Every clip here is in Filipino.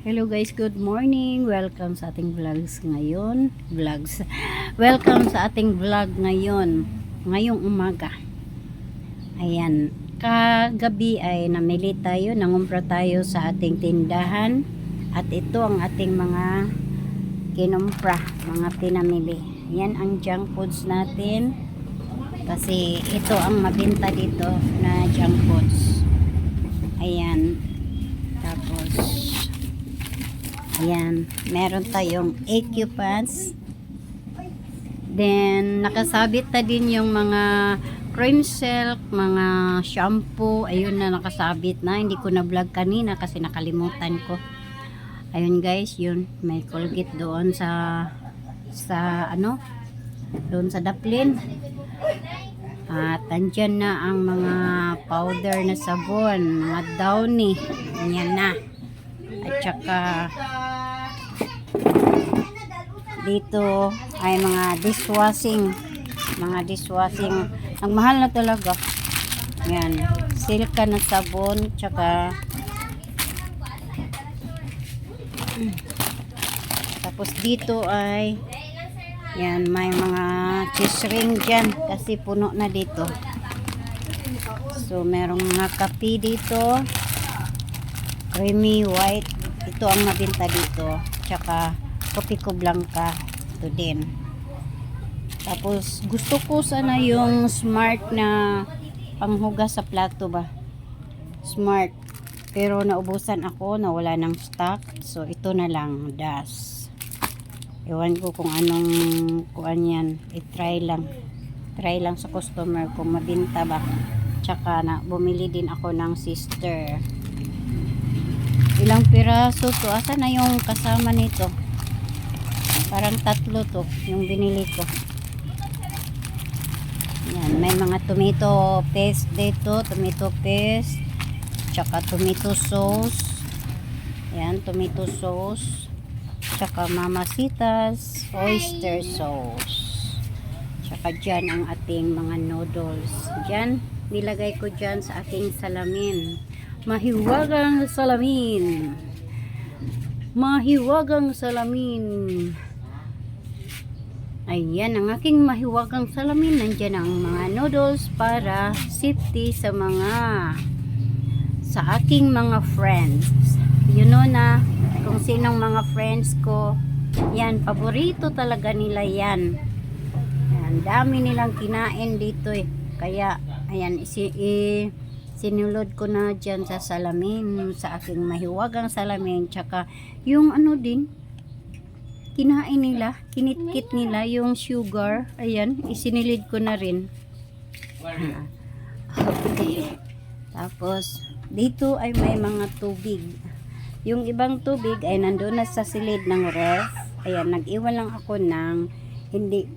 Hello guys, good morning. Welcome sa ating vlogs ngayon. Vlogs. Welcome sa ating vlog ngayon. Ngayong umaga. Ayan. Kagabi ay namili tayo, nangumpra tayo sa ating tindahan. At ito ang ating mga kinumpra, mga pinamili. Yan ang junk foods natin. Kasi ito ang mabinta dito na junk foods. Ayan. Tapos, ayan, meron tayong AQ pants. Then, nakasabit na din yung mga cream silk, mga shampoo. Ayun na nakasabit na. Hindi ko na vlog kanina kasi nakalimutan ko. Ayun guys, yun. May Colgate doon sa, sa ano, doon sa Daplin. At andyan na ang mga powder na sabon, mga downy. Yan na. At saka dito ay mga dishwashing. Mga dishwashing. Ang mahal na talaga. Yan. Silka na sabon. Tsaka tapos dito ay yan, may mga cheese ring dyan kasi puno na dito. So, merong mga kape dito. Creamy white. Ito ang mabinta dito. Tsaka, kopi ko blanca. Ito din. Tapos, gusto ko sana yung smart na panghugas sa plato ba. Smart. Pero naubusan ako, nawala ng stock. So, ito na lang, das. Ewan ko kung anong kuan yan. I-try lang. Try lang sa customer kung mabinta ba. Tsaka na bumili din ako ng sister. Ilang piraso to? Asa na yung kasama nito? Parang tatlo to yung binili ko. Yan, may mga tomato paste dito, tomato paste, tsaka tomato sauce. Yan, tomato sauce tsaka mamasitas oyster sauce. Tsaka dyan ang ating mga noodles. Dyan nilagay ko dyan sa ating salamin. Mahiwagang salamin. Mahiwagang salamin ayan ang aking mahiwagang salamin. Nandyan ang mga noodles para safety sa mga sa aking mga friends. You know na kung sinong mga friends ko yan, paborito talaga nila yan. Yan, dami nilang kinain dito eh. Kaya, ayan isi, i, sinulod ko na dyan sa salamin sa aking mahiwagang salamin tsaka yung ano din kinain nila, kinitkit nila yung sugar, ayan isinilid ko na rin okay tapos dito ay may mga tubig yung ibang tubig ay nandoon na sa silid ng ref. Ayan, nag-iwan lang ako ng hindi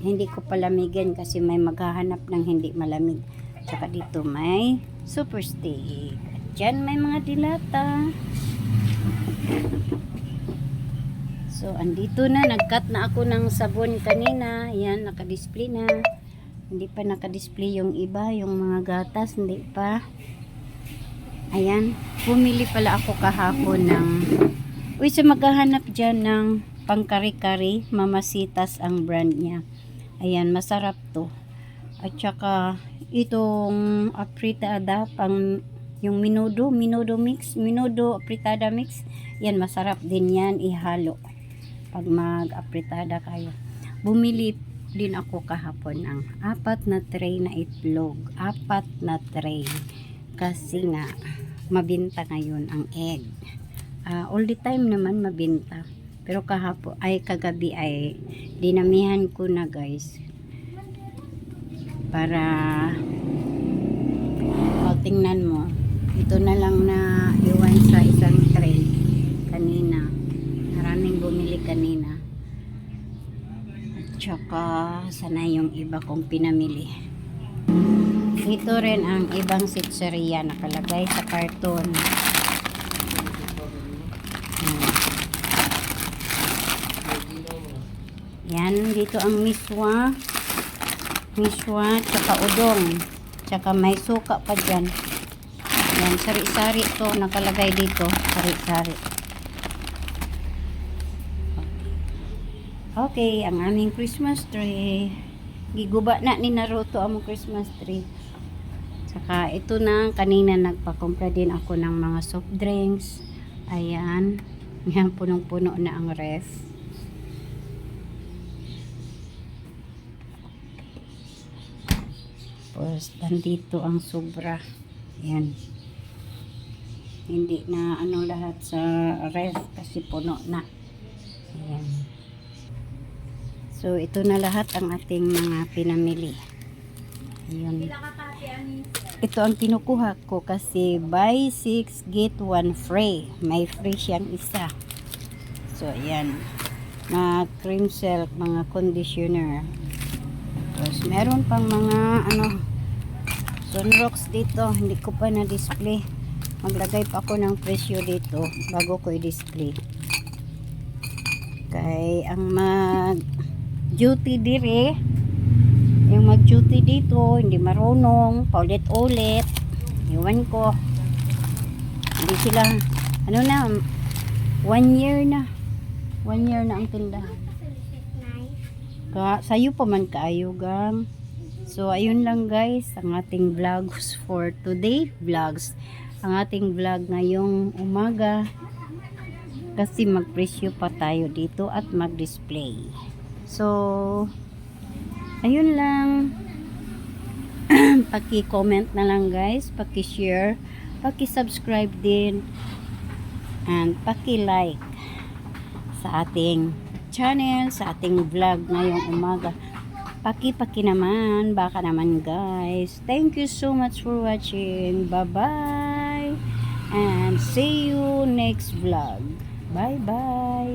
hindi ko palamigin kasi may maghahanap ng hindi malamig. Tsaka dito may super stick. At dyan may mga dilata. So, andito na. Nag-cut na ako ng sabon kanina. Ayan, nakadisplay na. Hindi pa nakadisplay yung iba, yung mga gatas, hindi pa. Ayan, bumili pala ako kahapon ng Uy, sa maghahanap dyan ng pangkari-kari, mamasitas ang brand niya. Ayan, masarap to. At saka, itong apritada, pang yung minudo, minudo mix, minudo apritada mix, yan, masarap din yan, ihalo. Pag mag-apritada kayo. Bumili din ako kahapon ng apat na tray na itlog. Apat na tray. Kasi nga mabinta ngayon ang egg. Ah, all the time naman mabinta. Pero kahapon ay kagabi ay dinamihan ko na guys para o tingnan mo. Ito na lang na iwan sa isang tray kanina kanina at saka sana yung iba kong pinamili ito rin ang ibang sitseria nakalagay sa karton. Hmm. Yan, dito ang miswa. Miswa, tsaka udong. Tsaka may suka pa dyan. Yan, sari-sari to nakalagay dito. Sari-sari. Okay, ang aming Christmas tree. Giguba na ni Naruto ang Christmas tree. Saka ito na, kanina nagpakumpra din ako ng mga soft drinks. Ayan. Yan, punong-puno na ang ref. Tapos, nandito ang sobra. Yan. Hindi na ano lahat sa ref kasi puno na. Ayan. So, ito na lahat ang ating mga pinamili. Ayun. Ito ang kinukuha ko kasi buy 6 get 1 free. May free siyang isa. So, ayan. Na cream silk, mga conditioner. Tapos, meron pang mga ano sunrocks dito. Hindi ko pa na-display. Maglagay pa ako ng presyo dito bago ko i-display. Kay ang mag duty dire yung mag duty dito hindi marunong paulit-ulit. Iwan ko. Hindi sila ano na one year na. One year na ang tindahan. Ka sayo pa man kaayo gang. So ayun lang guys ang ating vlogs for today. Vlogs. Ang ating vlog ngayong umaga. Kasi magpresyo pa tayo dito at mag-display. So, ayun lang. Paki-comment na lang guys, paki-share, paki-subscribe din, and paki-like sa ating channel, sa ating vlog ngayong umaga. Paki-paki naman, baka naman guys. Thank you so much for watching. Bye-bye. And see you next vlog. Bye-bye.